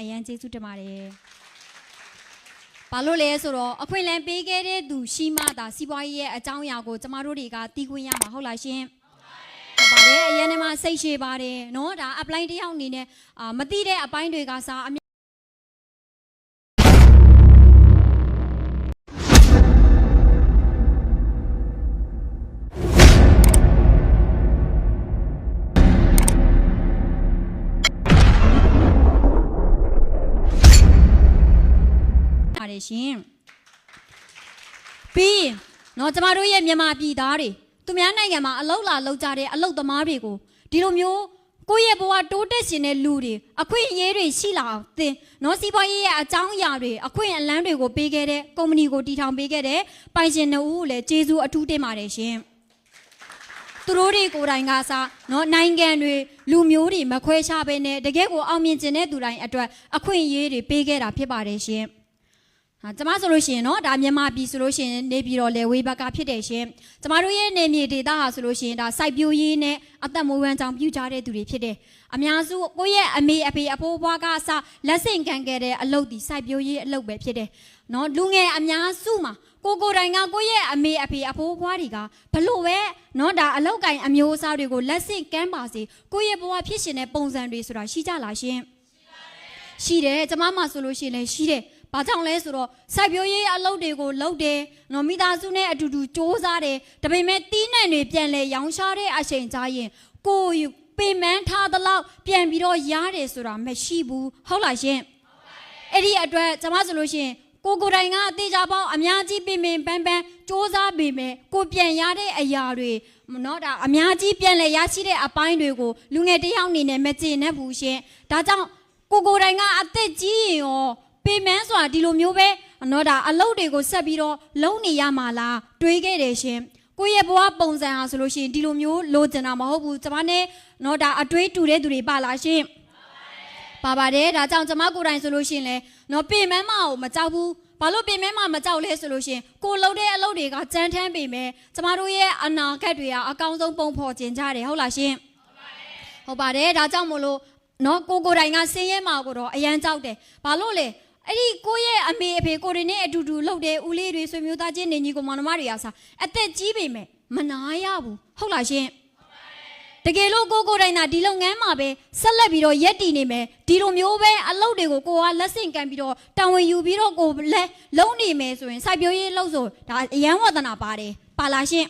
အရန်ကျေးဇူးတင်ပါတယ်။ဘာလို့လဲဆိုတော့အခွင့်အလမ်းပေးခဲ့တဲ့သူရှိမှသာစီးပွားရေးရဲ့အကြောင်းအရာကိုကျမတို့တွေကသိခွင့်ရမှာဟုတ်လားရှင်။ပါတယ်အရင်ကမှစိတ်ရှည်ပါတယ်နော်ဒါ apply တယောက်အနေနဲ့မသိတဲ့အပိုင်းတွေကစားအ ပါတယ်ရှင်။ပြီးနော်ကျမတို့ရဲ့မြန်မာပြည်သားတွေသူများနိုင်ငံမှာအလောက်လာလောက်ကြတဲ့အလောက်သမားတွေကိုဒီလိုမျိုးကိုယ့်ရဲ့ဘဝတိုးတက်ရှင်တဲ့လူတွေအခွင့်အရေးတွေရှိလာအောင်သင်နော်စီးပွားရေးရဲ့အကြောင်းအရာတွေအခွင့်အလမ်းတွေကိုပေးခဲ့တဲ့ကုမ္ပဏီကိုတည်ထောင်ပေးခဲ့တဲ့ပိုင်ရှင်နှုတ်ကိုလည်းကျေးဇူးအထူးတင်ပါတယ်ရှင်။သူတို့တွေကိုယ်တိုင်ကစားနော်နိုင်ငံတွေလူမျိုးတွေမခွဲခြားဘဲနဲ့တကယ့်ကိုအောင်မြင်ခြင်းတဲ့သူတိုင်းအတွက်အခွင့်အရေးတွေပေးခဲ့တာဖြစ်ပါတယ်ရှင်။ ဟာကျမဆိုလို့ရှိရင်နော်ဒါမြန်မာပြည်ဆိုလို့ရှိရင်နေပြည်တော်လေဝေးဘက်ကဖြစ်တယ်ရှင်ကျမတို့ရဲ့နေမြေဒေသဟာဆိုလို့ရှိရင်ဒါစိုက်ပျိုးရေးနဲ့အသက်မွေးဝမ်းကြောင်းပြုကြတဲ့သူတွေဖြစ်တယ်အများစုကိုယ့်ရဲ့အမေအဖေအဖိုးအဖွားကအစလက်ဆင့်ခံခဲ့တဲ့အလုပ်ဒီစိုက်ပျိုးရေးအလုပ်ပဲဖြစ်တယ်နော်လူငယ်အများစုမှာကိုကိုတိုင်ကကိုယ့်ရဲ့အမေအဖေအဖိုးအဖွားတွေကဘလို့ပဲနော်ဒါအလောက်ကင်အမျိုးအစားတွေကိုလက်ဆင့်ကမ်းပါစေကိုယ့်ရဲ့ဘဝဖြစ်ရှင်တဲ့ပုံစံတွေဆိုတာရှိကြလားရှင်ရှိပါတယ်ရှိတယ်ကျမမှဆိုလို့ရှိရင်လည်းရှိတယ် ဘာကြောင့်လဲဆိုတော့စိုက်ပျိုးရေးအလုပ်တွေကိုလုပ်တယ်။နော်မိသားစုနဲ့အတူတူစ조사တယ်။ဒါပေမဲ့တီးနှံတွေပြန်လဲရောင်းချတဲ့အချိန်ကြာရင်ကိုယ်ပင်မန်းထားသလောက်ပြန်ပြီးတော့ရတယ်ဆိုတာမရှိဘူး။ဟုတ်လားရှင်။အဲ့ဒီအတွက်ကျမဆိုလို့ရှိရင်ကိုကိုယ်တိုင်ကအသေးချာပေါင်းအများကြီးပင်ပင်ပန်းပန်းစ조사ပေမဲ့ကိုပြန်ရတဲ့အရာတွေနော်ဒါအများကြီးပြန်လဲရရှိတဲ့အပိုင်းတွေကိုလူငယ်တစ်ယောက်အနေနဲ့မကျေနပ်ဘူးရှင်။ဒါကြောင့် ကိုကိုယ်တိုင်ကအသက်ကြီးရင်ရော ပေမန်းဆိုတာဒီလိုမျိုးပဲနော်ဒါအလုပ်တွေကိုဆက်ပြီးတော့လုံနေရမှာလားတွေးခဲ့တယ်ရှင်ကိုယ့်ရဲ့ဘဝပုံစံဟာဆိုလို့ရှိရင်ဒီလိုမျိုးလိုချင်တာမဟုတ်ဘူးကျမနဲ့နော်ဒါအတွေးတူတဲ့သူတွေပါလားရှင်ပါပါတယ်ဒါကြောင့်ကျမကိုယ်တိုင်ဆိုလို့ရှိရင်လေနော်ပေမန်းမကိုမကြောက်ဘူးဘာလို့ပေမန်းမမကြောက်လဲဆိုလို့ရှိရင်ကိုလှုပ်တဲ့အလုပ်တွေကကြမ်းတမ်းပေမဲ့ကျမတို့ရဲ့အနာဂတ်တွေကအကောင်းဆုံးပုံဖော်ခြင်းကြတယ်ဟုတ်လားရှင်ဟုတ်ပါတယ်ဒါကြောင့်မို့လို့နော်ကိုကိုတိုင်ကဆင်းရဲမှာကိုတော့အရန်ကြောက်တယ်ဘာလို့လဲ အဲ့ဒီကိုယ့်ရဲ့အမေအဖေကိုတွေနဲ့အတူတူလှုပ်တဲ့ဦးလေးတွေဆွေမျိုးသားချင်းနေညီကိုမောင်နှမတွေကစားအသက်ကြီးပေမဲ့မနာရဘူးဟုတ်လားရှင်တကယ်လို့ကိုကိုတိုင်သာဒီလုပ်ငန်းမှာပဲဆက်လက်ပြီးတော့ရက်တည်နေမယ်ဒီလိုမျိုးပဲအလုပ်တွေကိုကိုကလက်ဆင့်ကမ်းပြီးတော့တာဝန်ယူပြီးတော့ကိုလက်လုံးနေမယ်ဆိုရင်စိုက်ပျိုးရေးလုပ်ဆိုဒါအရန်ဝဒနာပါတယ်ပါလားရှင်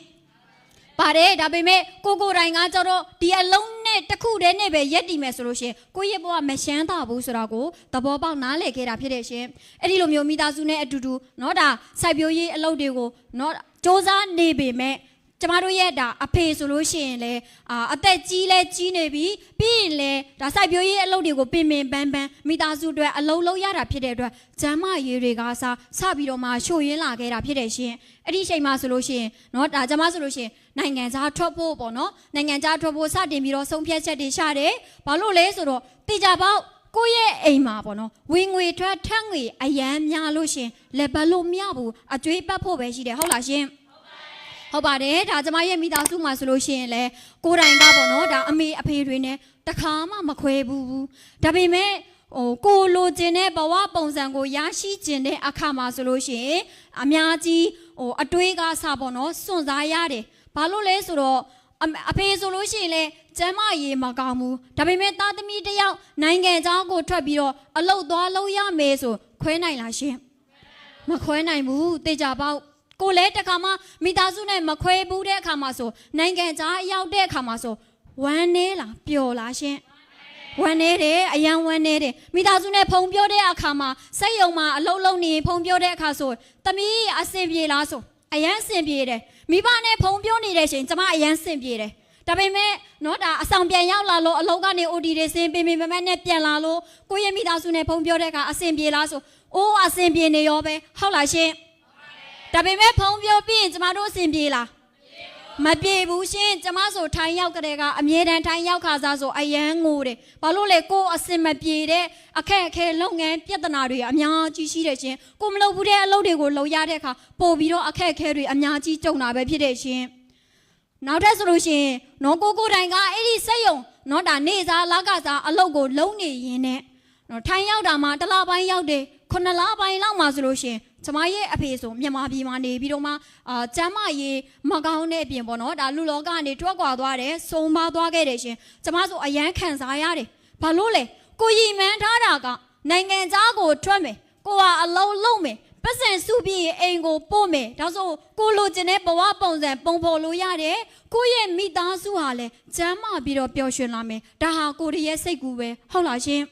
ပါတယ်ဒါပေမဲ့ကိုကိုတိုင်ကကြတော့ဒီအလုံး နဲ့တစ်ခုတည်းနဲ့ပဲရက်တည်မယ်ဆိုလို့ရှရင်ကိုယ့်ရဲ့ဘဝမရှမ်းသာဘူးဆိုတာကိုသဘောပေါက်နားလည်ခဲ့တာဖြစ်တဲ့ရှင်အဲ့ဒီလိုမျိုးမိသားစုနဲ့အတူတူเนาะဒါစိုက်ပျိုးရေးအလုပ်တွေကိုเนาะစ조사နေပေမဲ့ ကျမတို့ရဲ့ဒါအဖေဆိုလို့ရှိရင်လေအာအသက်ကြီးလဲကြီးနေပြီပြီးရင်လေဒါစိုက်ပျိုးရေးအလုပ်တွေကိုပင်ပင်ပန်းပန်းမိသားစုအတွက်အလုံးလုံးရတာဖြစ်တဲ့အတွက်ကျမ်းမာရေးတွေကစားစပြီးတော့မှရှို့ရင်းလာခဲ့တာဖြစ်တဲ့ရှင်အဲ့ဒီအချိန်မှဆိုလို့ရှိရင်เนาะဒါကျမဆိုလို့ရှိရင်နိုင်ငံခြားထွက်ဖို့ပေါ့နော်နိုင်ငံခြားထွက်ဖို့စတင်ပြီးတော့ဆုံးဖြတ်ချက်တွေရှာတယ်ဘာလို့လဲဆိုတော့တေချာပေါက်ကိုယ့်ရဲ့အိမ်မှာပေါ့နော်ဝင်ငွေထွက်ထက်ငွေအရန်များလို့ရှင်လက်ဘလို့မရဘူးအကျွေးပတ်ဖို့ပဲရှိတယ်ဟုတ်လားရှင် ဟုတ်ပါတယ်ဒါကျမရဲ့မိသားစုမှာဆိုလို့ရှိရင်လေကိုယ်တိုင်ကပေါ့နော်ဒါအမေအဖေတွေနဲ့တခါမှမခွဲဘူးဒါပေမဲ့ဟိုကိုလိုချင်တဲ့ဘဝပုံစံကိုရရှိကျင်တဲ့အခါမှာဆိုလို့ရှိရင်အများကြီးဟိုအတွေးကစားပေါ့နော်စွန့်စားရတယ်ဘာလို့လဲဆိုတော့အမအဖေဆိုလို့ရှိရင်လေကျမ်းမရေးမကောင်းဘူးဒါပေမဲ့သားသမီးတစ်ယောက်နိုင်ငံเจ้าကိုထွက်ပြီးတော့အလုတ်သွားလုံးရမယ်ဆိုခွဲနိုင်လားရှင် မခွဲနိုင်ဘူးတေချာပေါ က်ကိုလည်းတခါမှမိသားစုနဲ့မခွဲဘူးတဲ့အခါမှာဆိုနိုင်ငံခြားရောက်တဲ့အခါမှာဆိုဝမ်းနေလားပျော်လားရှင်ဝမ်းနေတယ်အယံဝမ်းနေတယ်မိသားစုနဲ့ဖုံပြောတဲ့အခါမှာစိတ်ယုံမှာအလုံးလုံးနေရင်ဖုံပြောတဲ့အခါဆိုတမီးအဆင်ပြေလားဆိုအယံအဆင်ပြေတယ်မိဘနဲ့ဖုံပြောနေတဲ့ချိန်ကျမအယံအဆင်ပြေတယ်ဒါပေမဲ့နော်ဒါအဆောင်ပြန်ရောက်လာလို့အလုပ်ကနေ OT တွေစင်ပင်ပင်မမနဲ့ပြန်လာလို့ကိုယ့်ရဲ့မိသားစုနဲ့ဖုံပြောတဲ့အခါအဆင်ပြေလားဆိုအိုးအဆင်ပြေနေရောပဲဟုတ်လားရှင် ဒါပေမဲ့ဖုံပြောပြီးရင်ကျမတို့အဆင်ပြေလားမပြေဘူးရှင်ကျမဆိုထိုင်းရောက်ကြတဲ့ကအမြဲတမ်းထိုင်းရောက်ခါစားဆိုအယမ်းငိုတယ်ဘာလို့လဲကိုယ်အစင်မပြေတဲ့အခက်အခဲလုပ်ငန်းပြဿနာတွေအများကြီးရှိတယ်ရှင်ကိုမလုပ်ဘူးတဲ့အလုပ်တွေကိုလုပ်ရတဲ့အခါပို့ပြီးတော့အခက်အခဲတွေအများကြီးကြုံတာပဲဖြစ်တယ်ရှင်နောက်ထပ်ဆိုလို့ရှိရင်နော်ကိုကိုတိုင်ကအဲ့ဒီစက်ယုံနော်ဒါနေစားလာကစားအလုပ်ကိုလုံးနေရင်နဲ့နော်ထိုင်းရောက်တာမှတစ်လပိုင်းရောက်တယ်ခုနှစ်လပိုင်းလောက်မှဆိုလို့ရှရင် ကျမရဲ့အဖေဆိုမြန်မာပြည်မှာနေပြီးတော့မှအာကျမ်းမရေးမကောင်းတဲ့အပြင်ပေါ့နော်ဒါလူလောကနေထွက်ခွာသွားတယ်စုံပါသွားခဲ့တယ်ရှင်ကျမဆိုအရန်ခံစားရတယ်ဘာလို့လဲကိုရီမန်းထားတာကနိုင်ငံသားကိုထွက်မယ်ကိုကအလုံးလုံးမယ်ပတ်စံစုပြီးရင်အိမ်ကိုပို့မယ်ဒါဆိုကိုလိုချင်တဲ့ဘဝပုံစံပုံဖော်လို့ရတယ်ကိုရဲ့မိသားစုဟာလည်းကျမ်းမာပြီးတော့ပျော်ရွှင်လာမယ်ဒါဟာကိုရီရဲ့စိတ်ကူပဲဟုတ်လားရှင်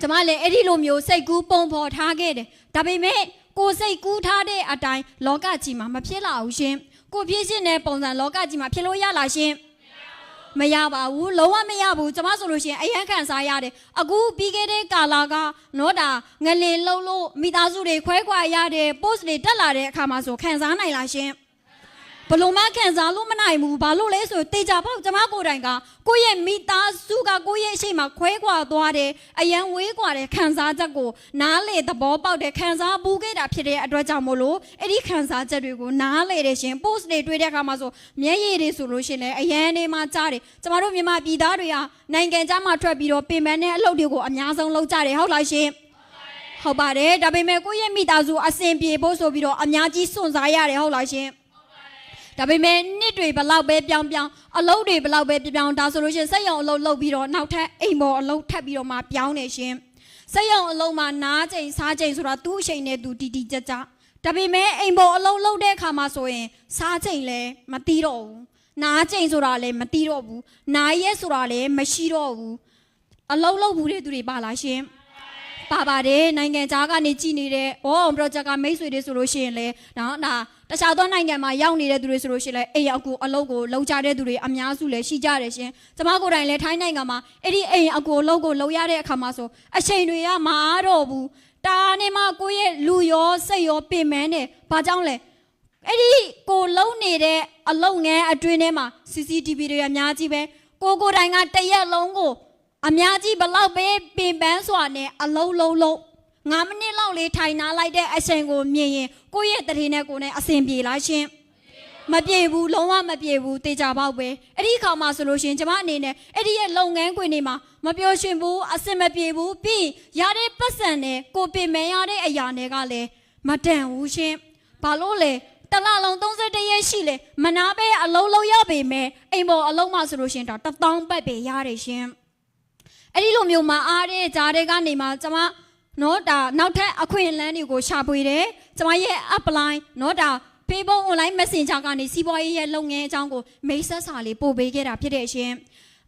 ကျမလည်းအဲ့ဒီလိုမျိုးစိတ်ကူးပုံဖော်ထားခဲ့တယ်ဒါပေမဲ့ကိုယ်စိတ်ကူးထားတဲ့အတိုင်းလောကကြီးမှာမဖြစ်လာဘူးရှင်ကိုဖြစ်ရှင်တဲ့ပုံစံလောကကြီးမှာဖြစ်လို့ရလားရှင်မရပါဘူးလုံးဝမရဘူးကျမဆိုလို့ရှိရင်အယံခံစားရတယ်အခုပြီးခဲ့တဲ့ကာလာကနောတာငလင်လုံးလို့မိသားစုတွေခွဲခွာရတယ် post တွေတက်လာတဲ့အခါမှာဆိုခံစားနိုင်လားရှင် ဘလို့မှခံစားလို့မနိုင်ဘူးဘာလို့လဲဆိုတေချာပေါ့ကျမကိုယ်တိုင်ကကိုယ့်ရဲ့မိသားစုကကိုယ့်ရဲ့အရှိမခွဲခွာသွားတယ်အယံဝေးခွာတဲ့ခံစားချက်ကိုနားလေသဘောပေါက်တဲ့ခံစားဘူးခဲ့တာဖြစ်တဲ့အတွက်ကြောင့်မို့လို့အဲ့ဒီခံစားချက်တွေကိုနားလေတယ်ရှင် post တွေတွေ့တဲ့အခါမှာဆိုမျက်ရည်တွေဆိုလို့ရှင်လဲအယံနေမှကြားတယ်ကျမတို့မြန်မာပြည်သားတွေကနိုင်ငံခြားမှာထွက်ပြီးတော့ပင်ပန်းတဲ့အလုပ်တွေကိုအများဆုံးလုပ်ကြတယ်ဟုတ်လားရှင်ဟုတ်ပါတယ်ဒါပေမဲ့ကိုယ့်ရဲ့မိသားစုအဆင်ပြေဖို့ဆိုပြီးတော့အများကြီးစွန့်စားရတယ်ဟုတ်လားရှင် ဒါပေမဲ့နှစ်တွေဘလောက်ပဲပြောင်းပြောင်းအလုပ်တွေဘလောက်ပဲပြောင်းပြောင်းဒါဆိုလို့ရှရင်စက်ရုံအလုပ်လုပ်ပြီးတော့နောက်ထပ်အိမ်ပေါ်အလုပ်ထပ်ပြီးတော့မှပြောင်းနေရှင်စက်ရုံအလုပ်မှာနားချိန်စားချိန်ဆိုတာသူ့အချိန်နဲ့သူတီတီကြကြဒါပေမဲ့အိမ်ပေါ်အလုပ်လုပ်တဲ့အခါမှာဆိုရင် စားချိန်လည်းမတီးတော့ဘူးနားချိန်ဆိုတာလည်းမတီးတော့ဘူးနားရက်ဆိုတာလည်းမရှိတော့ဘူးအလုပ်လုပ်ဘူးတဲ့သူတွေပါလားရှင်ပါပါတယ်နိုင်ငံသားကနေကြည်နေတဲ့ဘောအောင် project ကမိတ်ဆွေတွေဆိုလို့ရှိရင်လေနော်ဒါ တခြားသောနိုင်ငံမှာရောက်နေတဲ့သူတွေဆိုလို့ရှိရင်လေအိမ်ရောက်ကိုအလုပ်ကိုလုံကြတဲ့သူတွေအများစုလည်းရှိကြတယ်ရှင်ကျမကိုယ်တိုင်လည်းထိုင်းနိုင်ငံမှာအဲ့ဒီအိမ်အကိုအလုပ်ကိုလုံရတဲ့အခါမှာဆိုအချိန်တွေကမအားတော့ဘူးတာနေမှကိုယ့်ရဲ့လူရောစိတ်ရောပင်ပန်းနေဘာကြောင့်လဲအဲ့ဒီကိုလုံနေတဲ့အလုပ်ငန်းအတွင်းထဲမှာ CCTV တွေအများကြီးပဲကိုကိုယ်တိုင်ကတရက်လုံးကိုအများကြီးဘလောက်ပဲပင်ပန်းစွာနဲ့အလုံးလုံးလုံး 9မိနစ်လောက်လေးထိုင်နာလိုက်တဲ့အချိန်ကိုမြင်ရင်ကိုယ့်ရဲ့တရေနဲ့ကိုယ်နဲ့အဆင်ပြေလားရှင်မပြေဘူးလုံးဝမပြေဘူးတေချာပေါက်ပဲအဲ့ဒီခါမှဆိုလို့ရှရင်ကျမအနေနဲ့အဲ့ဒီရဲ့လုပ်ငန်းခွင်တွေမှာမပြောရှင်ဘူးအဆင်မပြေဘူးပြီးရတဲ့ပတ်စံနဲ့ကိုပင်မရတဲ့အရာတွေကလည်းမတန်ဘူးရှင်ဘာလို့လဲတလလုံး31ရက်ရှိလေမနာပဲအလုံးလုံးရပေမဲ့အိမ်ပေါ်အလုံးမှဆိုလို့ရှရင်တော့1000ပတ်ပဲရတယ်ရှင်အဲ့ဒီလိုမျိုးမှာအားတဲ့ကြားတဲ့ကနေမှကျွန်မ နော်ဒါနောက်ထပ်အခွင့်အလမ်းတွေကိုရှာဖွေတယ်ကျွန်မရဲ့ apply နော်ဒါ Facebook online messenger ကနေစီးပွားရေးရဲ့လုပ်ငန်းအကြောင်းကိုမိတ်ဆက်စာလေးပို့ပေးခဲ့တာဖြစ်တဲ့ရှင်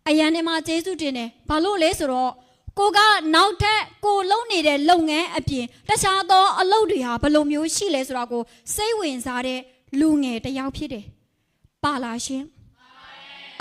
အရန်နဲ့မှာကျေးဇူးတင်တယ်ဘာလို့လဲဆိုတော့ကိုကနောက်ထပ်ကိုလုပ်နေတဲ့လုပ်ငန်းအပြင်တခြားသောအလုပ်တွေဟာဘယ်လိုမျိုးရှိလဲဆိုတာကိုစိတ်ဝင်စားတဲ့လူငယ်တစ်ယောက်ဖြစ်တယ်ပါလားရှင်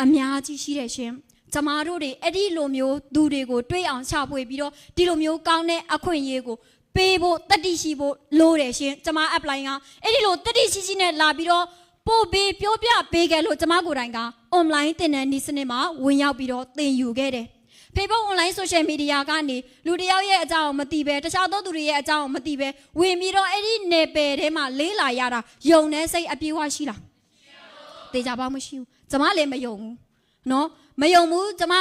အများကြီးရှိတယ်ရှင် ကျမတို့တွေအဲ့ဒီလိုမျိုးသူတွေကိုတွေးအောင်ချပွေပြီးတော့ဒီလိုမျိုးကောင်းတဲ့အခွင့်အရေးကိုပေးဖို့တတိရှိဖို့လိုတယ်ရှင်ကျမ apply ကအဲ့ဒီလိုတတိရှိရှိနဲ့လာပြီးတော့ပို့ပေးပြောပြပေးခဲ့လို့ကျမကိုယ်တိုင်က online တင်တဲ့နည်းစနစ်မှာဝင်ရောက်ပြီးတော့သင်ယူခဲ့တယ် Facebook online social media ကနေလူတစ်ယောက်ရဲ့အကြောင်းကိုမသိပဲတခြားသောသူတွေရဲ့အကြောင်းကိုမသိပဲဝင်ပြီးတော့အဲ့ဒီနယ်ပယ်ထဲမှာလေးလာရတာယုံတဲ့စိတ်အပြေးဝရှိလား တေချာပေါက်မရှိဘူးကျမလည်းမယုံဘူးเนาะ မယုံဘူးကျမ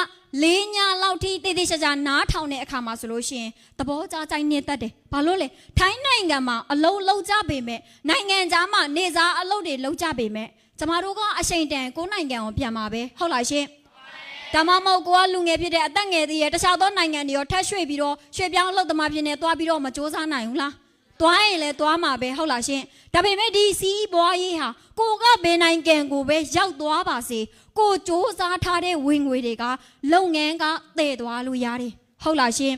လေးညာလောက်ထိတေးသေးချာချာနားထောင်တဲ့အခါမှာဆိုလို့ရှိရင်သဘောကျကြိုက်နေတတ်တယ်ဘာလို့လဲထိုင်းနိုင်ငံမှာအလုံးလုံးကြပေမဲ့နိုင်ငံခြားမှာနေစားအလုပ်တွေလုံးကြပေမဲ့ကျမတို့ကအချိန်တန်ကိုယ်နိုင်ငံကိုပြန်มาပဲဟုတ်လားရှင်ဒါမှမဟုတ်ကိုကလူငယ်ဖြစ်တဲ့အသက်ငယ်သေးရဲ့တခြားသောနိုင်ငံတွေရောထပ်ရွှေ့ပြီးတော့ရွှေ့ပြောင်းအလုပ်သမားဖြစ်နေသွားပြီးတော့မစ조사နိုင်ဘူးလား သွားရင်လည်းသွားမှာပဲဟုတ်လားရှင်ဒါပေမဲ့ဒီစီးပွားရေးဟာကိုကဘယ်နိုင်ငံကိုပဲရောက်သွားပါစေကိုစ조사ထားတဲ့ဝင်ငွေတွေကလုပ်ငန်းကတည်သွားလို့ရတယ်ဟုတ်လားရှင်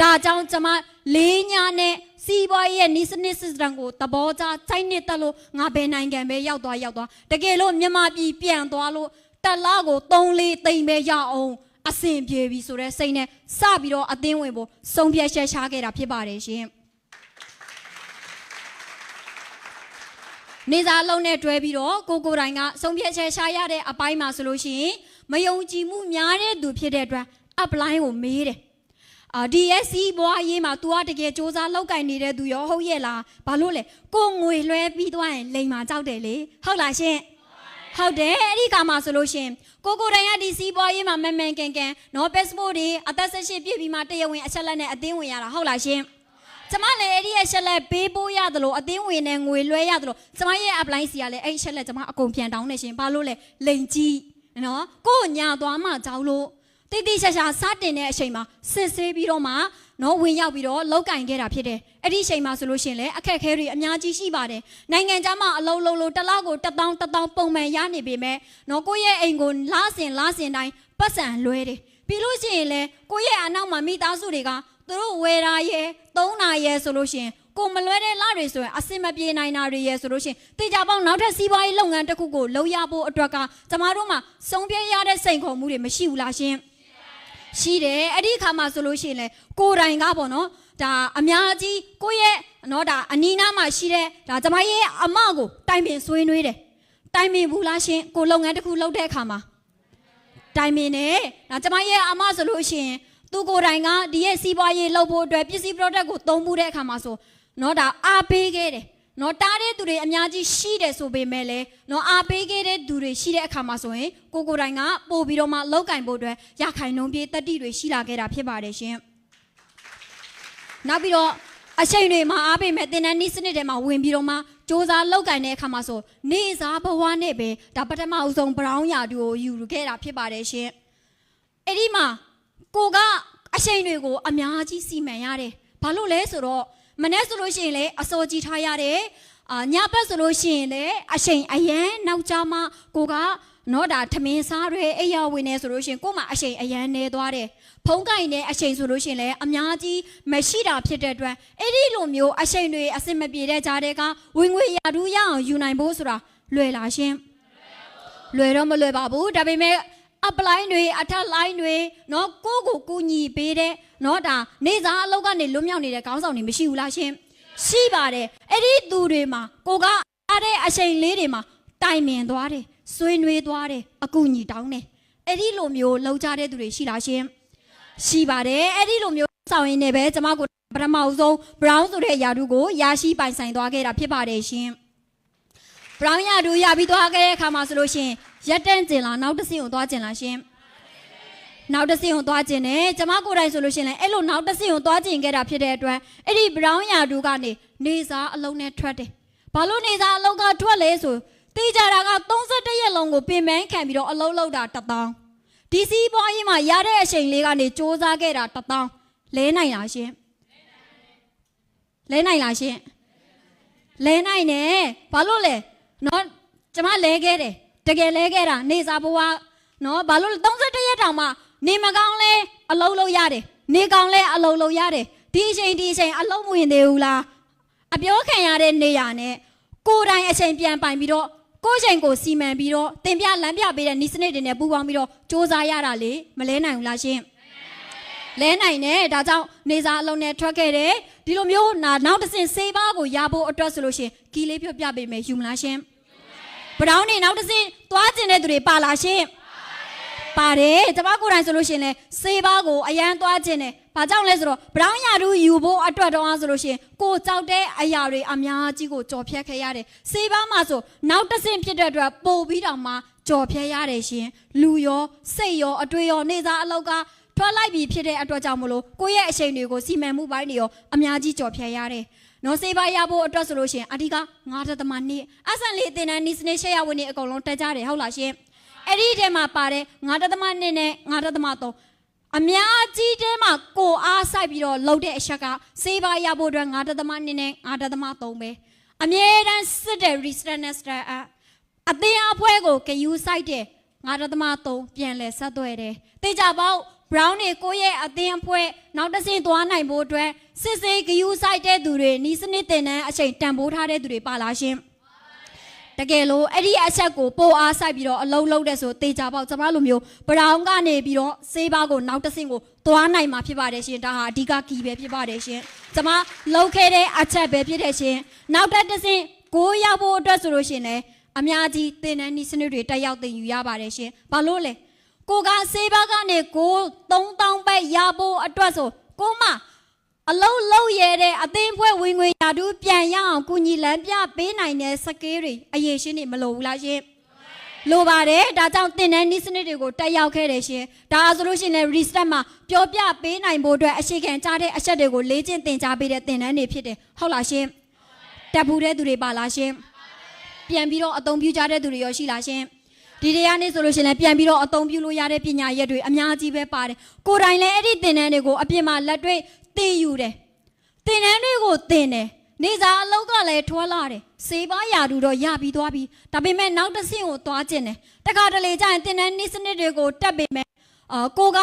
ဒါကြောင့်ကျွန်မလေးညာနဲ့စီးပွားရေးရဲ့နိစနစ်စစ်စတန်ကိုသဘောကျစိုက်နှစ်တက်လို့ငါဘယ်နိုင်ငံပဲရောက်သွားရောက်သွားတကယ်လို့မြန်မာပြည်ပြန်သွားလို့တက်လာကို3လေးသိမ့်ပဲရအောင်အဆင်ပြေပြီဆိုတော့စိတ်နဲ့စပြီးတော့အသင်းဝင်ဖို့ဆုံးဖြတ်ချက်ရှားခဲ့တာဖြစ်ပါတယ်ရှင် နေစာလုံးနဲ့တွဲပြီးတော့ကိုကိုတိုင်ကဆုံးဖြတ်ချက်ရှာရတဲ့အပိုင်းမှာဆိုလို့ရှိရင်မယုံကြည်မှုများတဲ့သူဖြစ်တဲ့အတွက် apply ကိုမေးတယ်အာ DSC ဘွားရေးမှာ तू ကတကယ်စ조사လောက်ကင်နေတဲ့သူရောဟုတ်ရဲ့လားဘာလို့လဲကိုငွေလွှဲပြီးသွားရင်လိန်မာကြောက်တယ်လေဟုတ်လားရှင်ဟ ဟုတ်တယ်အဲ့ဒီခါမှာဆိုလို့ရှရင်ကိုကိုတိုင်ကဒီစီးပွားရေးမှာမန်မှန်ကန်ကန်နော် passport တွေအသက်ဆက်ရှိပြည့်ပြီးမှတရားဝင်အချက်လက်နဲ့အသင်းဝင်ရတာဟုတ်လားရှင် ကျမလည်းအဲ့ဒီအချက်လက်ပေးဖို့ရတယ်လို့အသင်းဝင်နဲ့ငွေလွှဲရတယ်လို့ကျမရဲ့ apply စီကလည်းအဲ့ဒီအချက်လက်ကျမအကုန်ပြန်တောင်းနေရှင်ဘာလို့လဲလိန်ကြီးနော်ကို့ညာသွားမှကြောက်လို့တိတိကျကျစတင်တဲ့အချိန်မှာစစ်ဆေးပြီးတော့မှနော်ဝင်ရောက်ပြီးတော့လောက်ကင်ခဲ့တာဖြစ်တယ်အဲ့ဒီအချိန်မှာဆိုလို့ရှရင်လေအခက်အခဲတွေအများကြီးရှိပါတယ်နိုင်ငံခြားမှာအလုံးလုံးလုံးတစ်လောက်ကိုတစ်တောင်းတစ်တောင်းပုံမှန်ရနေပေမဲ့နော်ကိုယ့်ရဲ့အိမ်ကိုလားစင်လားစင်တိုင်းပတ်စံလွဲတယ်ပြီးလို့ရှိရင်လေကိုယ့်ရဲ့အနောက်မှာမိသားစုတွေက သူတို့ဝယ်တာရဲ့သုံးတာရဲ့ဆိုလို့ရှရင်ကိုမလွဲတဲ့လတွေဆိုရင်အစင်မပြေနိုင်တာတွေရဲ့ဆိုလို့ရှရင်တေချာပေါင်းနောက်ထပ်စီးပွားရေးလုပ်ငန်းတစ်ခုကိုလုပ်ရဖို့အတွက်ကကျမတို့မှာစုံပြရတဲ့စိန်ခေါ်မှုတွေမရှိဘူးလားရှင်ရှိတယ်အဲ့ဒီအခါမှာဆိုလို့ရှိရင်လေကိုယ်တိုင်ကပေါ့နော်ဒါအများကြီးကိုယ့်ရဲ့နော်ဒါအနီးနားမှာရှိတဲ့ဒါကျမရဲ့အမကိုတိုင်ပင်ဆွေးနွေးတယ်တိုင်ပင်ဘူးလားရှင်ကိုလုပ်ငန်းတစ်ခုလုပ်တဲ့အခါမှာတိုင်ပင်တယ်ဒါကျမရဲ့အမဆိုလို့ရှိရင် သူကိုယ်တိုင်ကဒီရဲ့စီးပွားရေးလုပ်ဖို့အတွက်ပစ္စည်း product ကိုသုံးမှုတဲ့အခါမှာဆိုနော်ဒါအားပေးခဲ့တယ်နော်တားတဲ့သူတွေအများကြီးရှိတယ်ဆိုပေမဲ့လည်းနော်အားပေးခဲ့တဲ့သူတွေရှိတဲ့အခါမှာဆိုရင်ကိုကိုယ်တိုင်ကပို့ပြီးတော့မှလောက်ကင်ဖို့အတွက်ရခိုင်နှုံပြေးတက်တိတွေရှိလာခဲ့တာဖြစ်ပါတယ်ရှင်နောက်ပြီးတော့အချိန်တွေမှာအားပေးမဲ့တင်တန်းနီးစနစ်တွေမှာဝင်ပြီးတော့မှစ조사လောက်ကင်တဲ့အခါမှာဆိုနေစားဘဝနဲ့ပဲဒါပထမအဆုံးဘရောင်းရာတူကိုယူခဲ့တာဖြစ်ပါတယ်ရှင်အဲ့ဒီမှာ ကိုကအချိန်တွေကိုအများကြီးစီမံရတယ်ဘာလို့လဲဆိုတော့မနေ့ဆိုလို့ရှိရင်လေအစောကြီးထားရတယ်အာညဘက်ဆိုလို့ရှိရင်လေအချိန်အရန်နောက်ကြမှာကိုကနော်ဒါထမင်းစားတွေအိယာဝင်နေဆိုလို့ရှိရင်ကို့မှာအချိန်အရန်နေသွားတယ်ဖုံးကင်တဲ့အချိန်ဆိုလို့ရှိရင်လေအများကြီးမရှိတာဖြစ်တဲ့အတွက်အဲ့ဒီလိုမျိုးအချိန်တွေအစင်မပြေတဲ့ကြားတဲ့ကဝင်ငွေရာထူးရအောင်ယူနိုင်ဖို့ဆိုတာလွယ်လားရှင်လွယ်တော့မလွယ်ပါဘူးဒါပေမဲ့ up line တွေအထက် line တွေနော်ကိုကိုကူညီပေးတဲ့နော်ဒါနေစာအလောက်ကနေလွတ်မြောက်နေတဲ့ခေါင်းဆောင်တွေမရှိဘူးလားရှင်ရှိပါတယ်အဲ့ဒီသူတွေမှာကိုကအားတဲ့အချိန်လေးတွေမှာတိုင်ပင်သွားတယ်ဆွေးနွေးသွားတယ်အကူညီတောင်းတယ်အဲ့ဒီလိုမျိုးလှုပ်ကြတဲ့သူတွေရှိလားရှင်ရှိပါတယ်အဲ့ဒီလိုမျိုးဆောင်ရင်းနဲ့ပဲကျမကိုပထမဆုံး brown ဆိုတဲ့ယာဒူကိုရရှိပိုင်ဆိုင်သွားခဲ့တာဖြစ်ပါတယ်ရှင် brown ယာဒူရပြီးသွားခဲ့တဲ့အခါမှာဆိုလို့ရှင် ရက်တန့်ကျင်လားနောက်တစ်ဆင့်ကိုသွားကျင်လားရှင်နောက်တစ်ဆင့်ကိုသွားကျင်တယ်ကျမကိုယ်တိုင်ဆိုလို့ရှင်လည်းအဲ့လိုနောက်တစ်ဆင့်ကိုသွားကျင်ခဲ့တာဖြစ်တဲ့အတွက်အဲ့ဒီ brown ယာတုကနေနေစားအလုံးနဲ့ထွက်တယ်ဘာလို့နေစားအလုံးကထွက်လဲဆိုတေးကြတာက31ရက်လုံးကိုပင်ပန်းခံပြီးတော့အလုံးလောက်တာတစ်တောင်းဒီစီးပွားရေးမှာရတဲ့အချိန်လေးကနေစ조사ခဲ့တာတစ်တောင်းလဲနိုင်လားရှင်လဲနိုင်လားရှင်လဲနိုင်တယ်ဘာလို့လဲနော်ကျမလဲခဲ့တယ် တကယ်လဲခဲ့တာနေစားဘဝနော်ဘာလို့လဲ31ရက်တောင်မှနေမကောင်းလဲအလုံးလုံးရတယ်နေကောင်းလဲအလုံးလုံးရတယ်ဒီအချိန်ဒီအချိန်အလုံးမဝင်သေးဘူးလားအပြောခံရတဲ့နေရာနဲ့ကိုယ်တိုင်အချိန်ပြန်ပိုင်ပြီးတော့ကိုယ်ချိန်ကိုစီမံပြီးတော့တင်ပြလမ်းပြပေးတဲ့ဤစနစ်တွေနဲ့ပူးပေါင်းပြီးတော့စူးစမ်းရတာလေမလဲနိုင်ဘူးလားရှင်လဲနိုင်တယ်ဒါကြောင့်နေစားအလုံးနဲ့ထွက်ခဲ့တယ်ဒီလိုမျိုးနာနောက်တစ်ဆင့်စေးပါးကိုရဖို့အတွက်ဆိုလို့ရှင်ကီလေးပြောပြပေးမယ်ယူမလားရှင် ဘရောင်းနေနောက်တစ်ဆင့်သွားကျင်တဲ့သူတွေပါလားရှင်ပါတယ်ကျမကိုယ်တိုင်ဆိုလို့ရှင်လဲစေးပါးကိုအရန်သွားကျင်တယ်ဘာကြောင့်လဲဆိုတော့ဘရောင်းရာတို့ယူဖို့အတွက်တော့အားဆိုလို့ရှင်ကိုကြောက်တဲ့အရာတွေအများကြီးကိုကြော်ဖြတ်ခဲ့ရတယ်စေးပါးမှာဆိုနောက်တစ်ဆင့်ဖြစ်တဲ့အတွက်ပို့ပြီးတော့မှကြော်ဖြတ်ရတယ်ရှင်လူရောစိတ်ရောအတွေ့ရောနေစားအလောက်ကထွက်လိုက်ပြီဖြစ်တဲ့အတွက်ကြောင့်မလို့ကိုယ့်ရဲ့အချိန်တွေကိုစီမံမှုပိုင်းတွေရောအများကြီးကြော်ဖြတ်ရတယ် နော်စေးပါးရဖို့အတွက်ဆိုလို့ရှင်အဓိက9သမနှစ်အဆန်လေးတင်တန်းနီစနေရှယ်ရဝင်နေအကုန်လုံးတက်ကြတယ်ဟုတ်လားရှင်အဲ့ဒီထဲမှာပါတယ်9သမနှစ်နဲ့9သမ3အများကြီးတဲမှာကိုအားဆိုင်ပြီးတော့လှုပ်တဲ့အချက်ကစေးပါရဖို့အတွက်9တသမ2နဲ့9တသမ3ပဲအမြဲတမ်းစစ်တဲ့ resistance အသင်းအဖွဲကိုကယူဆိုင်တဲ့9တသမ3ပြန်လဲဆက်သွဲတယ်တေချာပေါက် brown တွေကိုယ့်ရဲ့အသင်းအဖွဲနောက်တစ်ဆင့်သွားနိုင်ဖို့အတွက် စစ်စေးကယူဆိုင်တဲ့သူတွေနီးစနစ်တင်တဲ့အချိန်တန်ဖိုးထားတဲ့သူတွေပါလားရှင်တကယ်လို့အဲ့ဒီအချက်ကိုပိုအားဆိုင်ပြီးတော့အလုံးလုံးတဲ့ဆိုတေချာပေါက်ကျွန်မလိုမျိုးဘရောင်ကနေပြီးတော့စေးပါးကိုနောက်တစ်ဆင့်ကိုသွားနိုင်မှာဖြစ်ပါတယ်ရှင်ဒါဟာအဓိကကီပဲဖြစ်ပါတယ်ရှင်ကျွန်မလောက်ခဲ့တဲ့အချက်ပဲဖြစ်တဲ့ရှင်နောက်တစ်ဆင့်ကိုရောက်ဖို့အတွက်ဆိုလို့ရှင်လေအများကြီးသင်တန်းဤစနစ်တွေတက်ရောက်သင်ယူရပါတယ်ရှင်ဘာလို့လဲကိုကစေးပါးကနေကို3000ပဲရဖို့အတွက်ဆိုကိုမ အလုံးလုံးရဲတဲ့အသင်းဖွဲ့ဝင်ငွေရာထူးပြန်ရအောင်ကုညီလန်းပြပေးနိုင်တဲ့စကေးတွေအရေးရှင်းနေမလို့ဘူးလားရှင်လိုပါတယ်ဒါကြောင့်သင်တန်းနည်းစနစ်တွေကိုတက်ရောက်ခဲ့တယ်ရှင်ဒါဆိုလို့ရှိရင်လည်း reset မှာပြောပြပေးနိုင်ဖို့အတွက်အရှိခံကြားတဲ့အချက်တွေကိုလေ့ကျင့်သင်ကြားပေးတဲ့သင်တန်းတွေဖြစ်တယ်ဟုတ်လားရှင်တက်ဘူးတဲ့သူတွေပါလားရှင်ပြန်ပြီးတော့အသုံးပြုကြတဲ့သူတွေရောရှိလားရှင်ဒီတရားနေ့ဆိုလို့ရှိရင်လည်းပြန်ပြီးတော့အသုံးပြုလို့ရတဲ့ပညာရက်တွေအများကြီးပဲပါတယ်ကိုယ်တိုင်လည်းအဲ့ဒီသင်တန်းတွေကိုအပြင်မှာလက်တွေ့ သင်ယူတယ်တင်တန်းတွေကိုတင်တယ်နေစားအလောက်ကလည်းထွာလာတယ်စေပါရာတူတော့ရပြီးသွားပြီဒါပေမဲ့နောက်တစ်ဆင့်ကိုသွားကျင်တယ်တခါတလေကျရင်တင်တန်းနည်းစနစ်တွေကိုတက်ပေမဲ့အာကိုက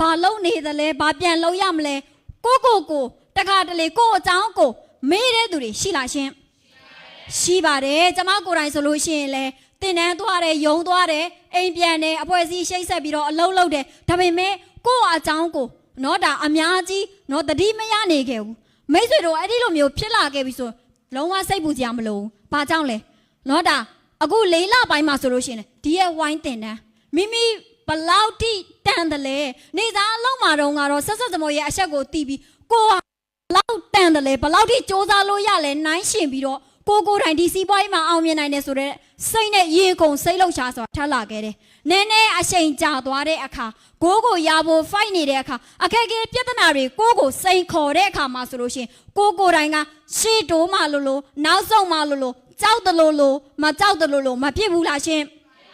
ဘာလုပ်နေသလဲဘာပြန်လုပ်ရမလဲကိုကိုကိုတခါတလေကိုအကြောင်းကိုမေးတဲ့သူတွေရှိလားရှင်ရှိပါတယ်ကျမကိုယ်တိုင်ဆိုလို့ရှိရင်လေတင်တန်းသွားတယ်ယုံသွားတယ်အိမ်ပြန်တယ်အဖွဲ့အစည်းရှိတ်ဆက်ပြီးတော့အလုပ်လုပ်တယ်ဒါပေမဲ့ကိုယ့်အကြောင်းကို နော်ဒါအများကြီးနော်တတိမရနေခဲ့ဘူးမိတ်ဆွေတို့အဲ့ဒီလိုမျိုးဖြစ်လာခဲ့ပြီဆိုလုံးဝစိတ်ပူကြမလို့။ဘာကြောင့်လဲ။နော်ဒါအခုလေးလပိုင်းမှာဆိုလို့ရှိရင်ဒီရဲ့ဝိုင်းတင်တန်းမိမိဘလောက်ထိတန်တယ်လဲ။နေသားအလုံးမှာတော့ကတော့ဆက်ဆက်သမောရဲ့အချက်ကိုတီးပြီးကိုကဘလောက်တန်တယ်လဲဘလောက်ထိစ조사လို့ရလဲနိုင်ရှင်ပြီးတော့ကိုကိုယ်တိုင်ဒီစီးပွားရေးမှာအောင်မြင်နိုင်တယ်ဆိုတော့ စိတ်နဲ့ရေကုန်စိတ်လှုပ်ရှားဆိုတာထပ်လာခဲ့တယ်။နည်းနည်းအချိန်ကြာသွားတဲ့အခါကိုကိုရဖို့ fight နေတဲ့အခါအခက်အခဲပြဿနာတွေကိုကိုစိန်ခေါ်တဲ့အခါမှာဆိုလို့ရှိရင်ကိုကိုယ်တိုင်ကရှေ့တိုးမှလို့လို့နောက်ဆုံးမှလို့လို့ကြောက်တယ်လို့လို့မကြောက်တယ်လို့လို့မဖြစ်ဘူးလားရှင်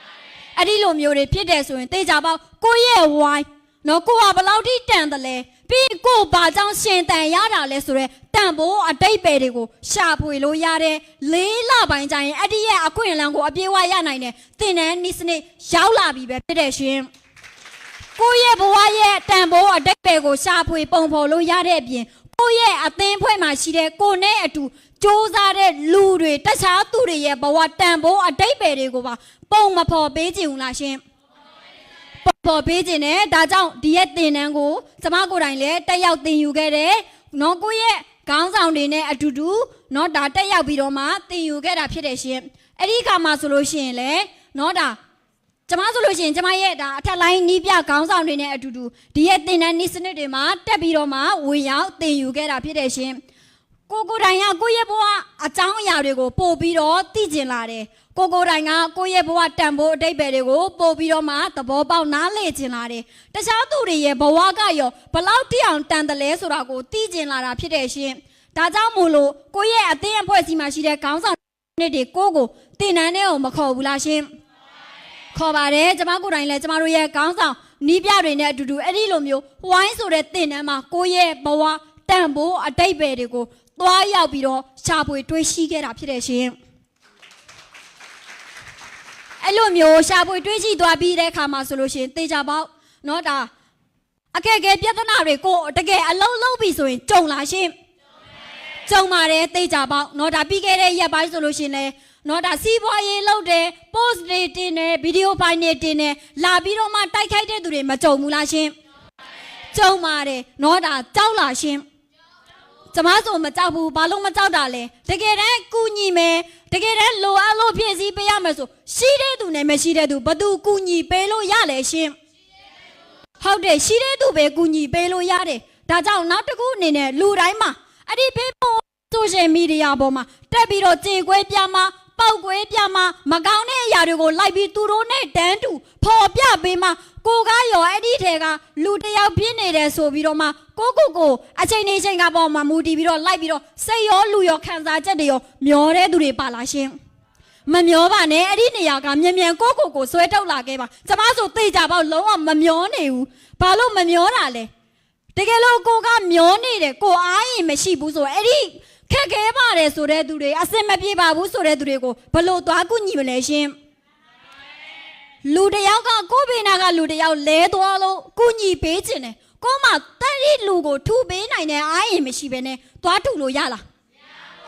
။အဲ့ဒီလိုမျိုးတွေဖြစ်တယ်ဆိုရင်တေချာပေါက်ကိုယ့်ရဲ့ဝိုင်းနော်ကိုကဘယ်လောက်ထိတန်တယ်လဲ ပြီးရင်ကိုဘာကြောင့်ရှင်တန်ရတာလဲဆိုတော့တန်ဖို့အတိတ်ပဲတွေကိုရှာဖွေလို့ရတဲ့လေးလပိုင်းကျရင်အဲ့ဒီရဲ့အခွင့်အလမ်းကိုအပြေးအဝရနိုင်တဲ့သင်တန်းနည်းစနစ်ရောက်လာပြီပဲဖြစ်တဲ့ရှင်ကိုယ့်ရဲ့ဘဝရဲ့တန်ဖို့အတိတ်ပဲကိုရှာဖွေပုံဖော်လို့ရတဲ့အပြင်ကိုယ့်ရဲ့အသင်းဖွဲ့မှာရှိတဲ့ကိုနဲ့အတူစ조사တဲ့လူတွေတခြားသူတွေရဲ့ဘဝတန်ဖို့အတိတ်ပဲတွေကိုပါပုံမဖော်ပေးကြဘူးလားရှင် ပေါ်ပေါ်ပေးခြင်းနဲ့ဒါကြောင့်ဒီရဲ့သင်တန်းကိုကျမကိုယ်တိုင်လည်းတက်ရောက်သင်ယူခဲ့တယ်။နော်ကိုယ့်ရဲ့ခေါင်းဆောင်တွေနဲ့အတူတူနော်ဒါတက်ရောက်ပြီးတော့မှသင်ယူခဲ့တာဖြစ်တယ်ရှင်။အဲ့ဒီအခါမှာဆိုလို့ရှိရင်လေနော်ဒါကျမဆိုလို့ရှိရင်ကျမရဲ့ဒါအထက်လိုင်းနီးပြခေါင်းဆောင်တွေနဲ့အတူတူဒီရဲ့သင်တန်းနည်းစနစ်တွေမှာတက်ပြီးတော့မှဝင်ရောက်သင်ယူခဲ့တာဖြစ်တယ်ရှင်။ ကိုကိုယ်တိုင်ကကိုယ့်ရဲ့ဘဝအကြောင်းအရာတွေကိုပို့ပြီးတော့သိကျင်လာတယ်။ကိုကိုယ်တိုင်ကကိုယ့်ရဲ့ဘဝတန်ဖိုးအတိတ်ပဲတွေကိုပို့ပြီးတော့မှသဘောပေါက်နားလည်ကျင်လာတယ်။တခြားသူတွေရဲ့ဘဝကရောဘလောက်တိအောင်တန်တယ်လဲဆိုတာကိုသိကျင်လာတာဖြစ်တယ်ရှင်။ဒါကြောင့်မို့လို့ကိုယ့်ရဲ့အသင်းအဖွဲ့အစည်းမှာရှိတဲ့ခေါင်းဆောင်တွေတွေကိုကိုတင်နန်းနဲ့ကိုမခေါ်ဘူးလားရှင်။ခေါ်ပါတယ်ကျမကိုယ်တိုင်လည်းကျမတို့ရဲ့ခေါင်းဆောင်နီးပြတွေနဲ့အတူတူအဲ့ဒီလိုမျိုးဝိုင်းဆိုတဲ့တင်နန်းမှာကိုယ့်ရဲ့ဘဝတန်ဖိုးအတိတ်ပဲတွေကို သွားရောက်ပြီးတော့ရှာဖွေတွေးရှိခဲ့တာဖြစ်တယ်ရှင်အဲ့လိုမျိုးရှာဖွေတွေးရှိသွားပြီးတဲ့အခါမှာဆိုလို့ရှိရင်တေချာပေါက်เนาะဒါအခက်အခဲပြဿနာတွေကိုတကယ်အလုံးလုံးပြီဆိုရင်ကြုံလာရှင်ကြုံပါတယ်တေချာပေါက်เนาะဒါပြီးခဲ့တဲ့ရက်ပိုင်းဆိုလို့ရှိရင်လည်းเนาะဒါစီးပွားရေးလုပ်တယ် post တွေတင်တယ်ဗီဒီယိုဖိုင်တွေတင်တယ်လာပြီးတော့မှတိုက်ခိုက်တဲ့သူတွေမကြုံဘူးလားရှင်ကြုံပါတယ်เนาะဒါကြောက်လာရှင် ကျမဆိုမကြောက်ဘူးဘာလို့မကြောက်တာလဲတကယ်တမ်းကူညီမယ်တကယ်တမ်းလိုအပ်လို့ဖြည့်ဆည်းပေးရမယ်ဆိုရှိတဲ့သူနဲ့မရှိတဲ့သူဘသူကူညီပေးလို့ရလဲရှင်ဟုတ်တယ်ရှိတဲ့သူပဲကူညီပေးလို့ရတယ်ဒါကြောင့်နောက်တစ်ခုအနေနဲ့လူတိုင်းမှာအဲ့ဒီဖေးပေါ်ဆိုရှယ်မီဒီယာပေါ်မှာတက်ပြီးတော့ကြေကွဲပြမှာပောက်ကွဲပြမှာမကောင်းတဲ့အရာတွေကိုလိုက်ပြီးသူတို့နဲ့တန်းတူဖော်ပြပေးမှာ ကိုကရောအဲ့ဒီထဲကလူတစ်ယောက်ပြင်းနေတယ်ဆိုပြီးတော့မှကိုကိုကိုအချိန်နေချိန်ကပေါ်မှာမူတည်ပြီးတော့လိုက်ပြီးတော့စိတ်ရောလူရောခံစားချက်တွေရောမျောတဲ့သူတွေပါလာရှင်မမျောပါနဲ့အဲ့ဒီနေရာကမြန်မြန်ကိုကိုကိုဆွဲထုတ်လာခဲ့ပါကျမဆိုသိကြပေါ့လုံးဝမမျောနေဘူးဘာလို့မမျောတာလဲတကယ်လို့ကိုကမျောနေတယ်ကိုအားရင်မရှိဘူးဆိုအဲ့ဒီခက်ခဲပါတယ်ဆိုတဲ့သူတွေအစင်မပြေပါဘူးဆိုတဲ့သူတွေကိုဘလို့သွားကူညီမလဲရှင် လူတစ်ယောက်ကကိုဘေနာကလူတစ်ယောက်လဲသွားလို့ကူညီပေးခြင်းတယ်ကိုမတက်ဒီလူကိုထူပေးနိုင်တဲ့အားရင်မရှိဘဲနဲ့သွားထူလို့ရလား